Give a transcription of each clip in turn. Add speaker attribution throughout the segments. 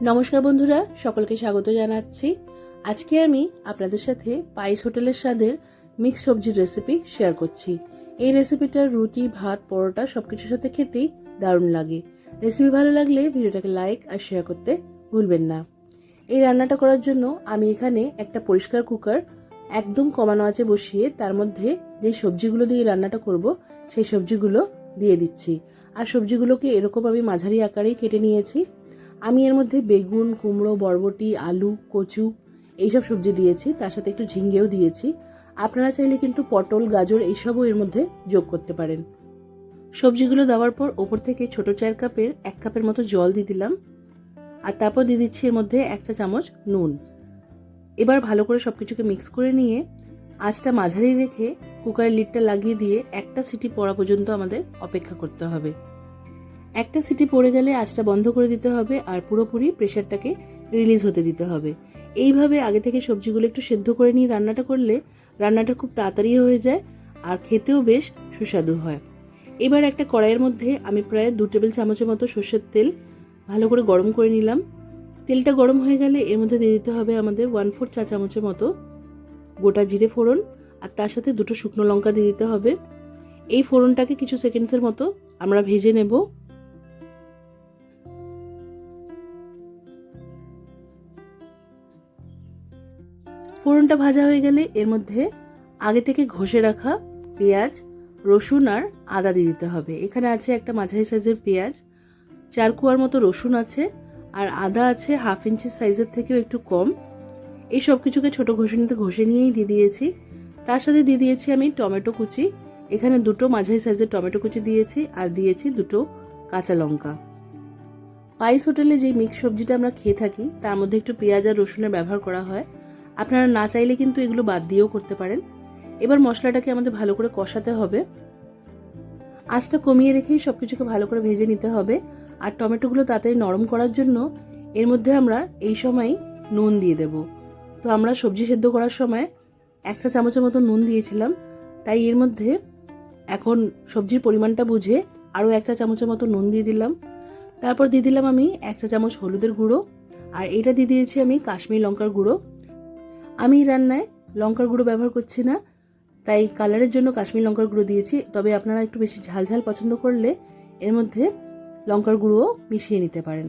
Speaker 1: নমস্কার বন্ধুরা, সকলকে স্বাগত জানাচ্ছি। আজকে আমি আপনাদের সাথে পাইস হোটেলের স্বাদের মিক্স সবজির রেসিপি শেয়ার করছি। এই রেসিপিটা রুটি, ভাত, পরোটা সবকিছুর সাথে খেতেই দারুণ লাগে। রেসিপি ভালো লাগলে ভিডিওটাকে লাইক আর শেয়ার করতে ভুলবেন না। এই রান্নাটা করার জন্য আমি এখানে একটা পরিষ্কার কুকার একদম কমানো আছে বসিয়ে তার মধ্যে যে সবজিগুলো দিয়ে রান্নাটা করব, সেই সবজিগুলো দিয়ে দিচ্ছি। আর সবজিগুলোকে এরকম আমি মাঝারি আকারেই কেটে নিয়েছি। আমি এর মধ্যে বেগুন, কুমড়ো, বরবটি, আলু, কচু এইসব সবজি দিয়েছি। তার সাথে একটু ঝিঙ্গেও দিয়েছি। আপনারা চাইলে কিন্তু পটল, গাজর এইসবও এর মধ্যে যোগ করতে পারেন। সবজিগুলো দেওয়ার পর ওপর থেকে ছোট চার কাপের, এক কাপের মতো জল দিয়ে দিলাম। আর তারপর দিয়ে দিচ্ছি এর মধ্যে এক চা চামচ নুন। এবার ভালো করে সব কিছুকে মিক্স করে নিয়ে আঁচটা মাঝারি রেখে কুকারের লিডটা লাগিয়ে দিয়ে একটা সিটি পড়া পর্যন্ত আমাদের অপেক্ষা করতে হবে। একটা সিটি পড়ে গেলে আঁচটা বন্ধ করে দিতে হবে আর পুরোপুরি প্রেশারটাকে রিলিজ হতে দিতে হবে। এইভাবে আগে থেকে সবজিগুলো একটু সেদ্ধ করে নিয়ে রান্নাটা করলে রান্নাটা খুব তাড়াতাড়ি হয়ে যায় আর খেতেও বেশ সুস্বাদু হয়। এবার একটা কড়াইয়ের মধ্যে আমি প্রায় দু টেবিল চামচের মতো সর্ষের তেল ভালো করে গরম করে নিলাম। তেলটা গরম হয়ে গেলে এর মধ্যে দিয়ে দিতে হবে আমাদের ওয়ান ফোর চা চামচের মতো গোটা জিরে ফোড়ন আর তার সাথে দুটো শুকনো লঙ্কা দিয়ে দিতে হবে। এই ফোড়নটাকে কিছু সেকেন্ডসের মতো আমরা ভেজে নেব। ফোড়নটা ভাজা হয়ে গেলে এর মধ্যে আগে থেকে ঘষে রাখা পেঁয়াজ, রসুন আর আদা দিয়ে দিতে হবে। এখানে আছে একটা মাঝারি সাইজের পেঁয়াজ, চার কুয়ার মতো রসুন আছে আর আদা আছে হাফ ইঞ্চি সাইজের থেকেও একটু কম। এই সব কিছুকে ছোটো ঘষুনিতে ঘষে নিয়েই দিয়ে দিয়েছি। তার সাথে দিয়ে দিয়েছি আমি টমেটো কুচি। এখানে দুটো মাঝারি সাইজের টমেটো কুচি দিয়েছি আর দিয়েছি দুটো কাঁচা লঙ্কা। পাইস হোটেলে যে মিক্স সবজিটা আমরা খেয়ে থাকি, তার মধ্যে একটু পেঁয়াজ আর রসুনের ব্যবহার করা হয়। আপনারা না চাইলে কিন্তু এগুলো বাদ দিয়েও করতে পারেন। এবার মশলাটাকে আমাদের ভালো করে কষাতে হবে। আঁচটা কমিয়ে রেখেই সব কিছুকে ভালো করে ভেজে নিতে হবে। আর টমেটোগুলো তাড়াতাড়ি নরম করার জন্য এর মধ্যে আমরা এই সময় নুন দিয়ে দেব। তো আমরা সবজি সেদ্ধ করার সময় এক চা চামচের মতো নুন দিয়েছিলাম। তাই এর মধ্যে এখন সবজির পরিমাণটা বুঝে আরও এক চা চামচের মতো নুন দিয়ে দিলাম। তারপর দিয়ে দিলাম আমি এক চা চামচ হলুদের গুঁড়ো। আর এটা দিয়ে দিয়েছি আমি কাশ্মীর লঙ্কার গুঁড়ো। আমি রান্নায় লঙ্কার গুঁড়ো ব্যবহার করছি না, তাই কালারের জন্য কাশ্মীর লঙ্কার গুঁড়ো দিয়েছি। তবে আপনারা একটু বেশি ঝাল ঝাল পছন্দ করলে এর মধ্যে লঙ্কার গুঁড়োও মিশিয়ে নিতে পারেন।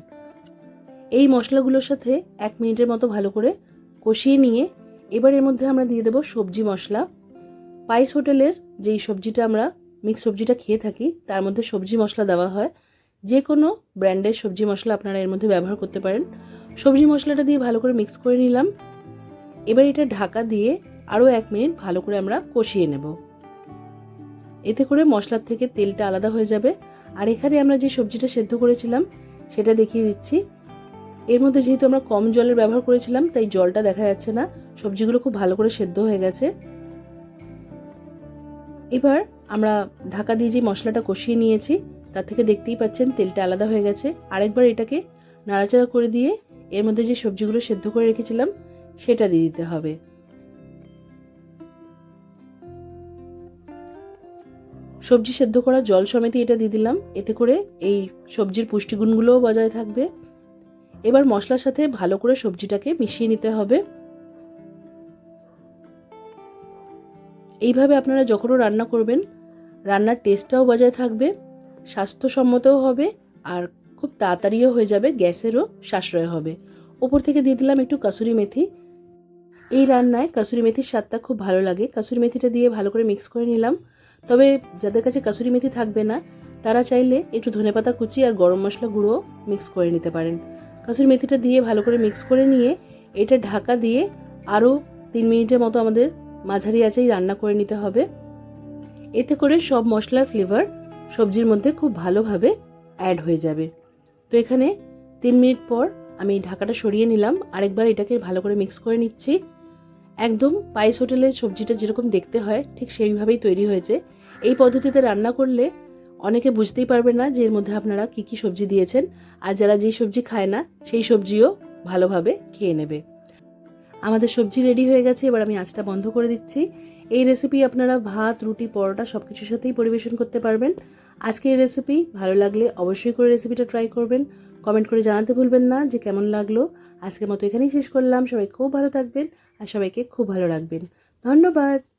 Speaker 1: এই মশলাগুলোর সাথে এক মিনিটের মতো ভালো করে কষিয়ে নিয়ে এবার এর মধ্যে আমরা দিয়ে দেবো সবজি মশলা। পাইস হোটেলের যেই সবজিটা আমরা মিক্স সবজিটা খেয়ে থাকি, তার মধ্যে সবজি মশলা দেওয়া হয়। যে কোনো ব্র্যান্ডের সবজি মশলা আপনারা এর মধ্যে ব্যবহার করতে পারেন। সবজি মশলাটা দিয়ে ভালো করে মিক্স করে নিলাম। এবার এটা ঢাকা দিয়ে আরও এক মিনিট ভালো করে আমরা কষিয়ে নেব। এতে করে মশলার থেকে তেলটা আলাদা হয়ে যাবে। আর এখানে আমরা যে সবজিটা সেদ্ধ করেছিলাম, সেটা দেখিয়ে দিচ্ছি। এর মধ্যে যেহেতু আমরা কম জলের ব্যবহার করেছিলাম, তাই জলটা দেখা যাচ্ছে না। সবজিগুলো খুব ভালো করে সেদ্ধ হয়ে গেছে। এবার আমরা ঢাকা দিয়ে যে মশলাটা কষিয়ে নিয়েছি, তার থেকে দেখতেই পাচ্ছেন তেলটা আলাদা হয়ে গেছে। আরেকবার এটাকে নাড়াচাড়া করে দিয়ে এর মধ্যে যে সবজিগুলো সেদ্ধ করে রেখেছিলাম সেটা দিয়ে দিতে হবে। সবজি সেদ্ধ করা জল সমেত এটা দিয়ে দিলাম। এতে করে এই সবজির পুষ্টিগুণগুলোও বজায় থাকবে। এবার মশলার সাথে ভালো করে সবজিটাকে মিশিয়ে নিতে হবে। এইভাবে আপনারা যখনও রান্না করবেন, রান্নার টেস্টটাও বজায় থাকবে, স্বাস্থ্যসম্মতও হবে, আর খুব তাড়াতাড়িও হয়ে যাবে, গ্যাসেরও সাশ্রয় হবে। ওপর থেকে দিয়ে দিলাম একটু কাসুরি মেথি। এই রান্নায় কাসুরি মেথির স্বাদটা খুব ভালো লাগে। কাসুরি মেথিটা দিয়ে ভালো করে মিক্স করে নিলাম। তবে যাদের কাছে কাসুরি মেথি থাকবে না, তারা চাইলে একটু ধনেপাতা কুচি আর গরম মশলা গুঁড়ো মিক্স করে নিতে পারেন। কাসুরি মেথিটা দিয়ে ভালো করে মিক্স করে নিয়ে এটা ঢাকা দিয়ে আরও তিন মিনিটের মতো আমাদের মাঝারি আঁচেই রান্না করে নিতে হবে। এতে করে সব মশলার ফ্লেভার সবজির মধ্যে খুব ভালোভাবে অ্যাড হয়ে যাবে। তো এখানে তিন মিনিট পর আমি ঢাকাটা সরিয়ে নিলাম। আরেকবার এটাকে ভালো করে মিক্স করে নিচ্ছি। একদম পাইস হোটেলের সবজিটা যেরকম দেখতে হয়, ঠিক সেইভাবেই তৈরি হয়েছে। এই পদ্ধতিতে রান্না করলে অনেকে বুঝতেই পারবে না যে এর মধ্যে আপনারা কি কি সবজি দিয়েছেন। আর যারা যেই সবজি খায় না, সেই সবজিও ভালোভাবে খেয়ে নেবে। আমাদের সবজি রেডি হয়ে গেছে, এবার আমি আঁচটা বন্ধ করে দিচ্ছি। এই রেসিপি আপনারা ভাত, রুটি, পরোটা সব কিছুর সাথেই পরিবেশন করতে পারবেন। আজকে এই রেসিপি ভালো লাগলে অবশ্যই করে রেসিপিটা ট্রাই করবেন। কমেন্ট করে জানাতে ভুলবেন না যে কেমন লাগল। আজকের মতো এখানেই শেষ করলাম। সবাই খুব ভালো থাকবেন আর সবাইকে খুব ভালো রাখবেন। ধন্যবাদ।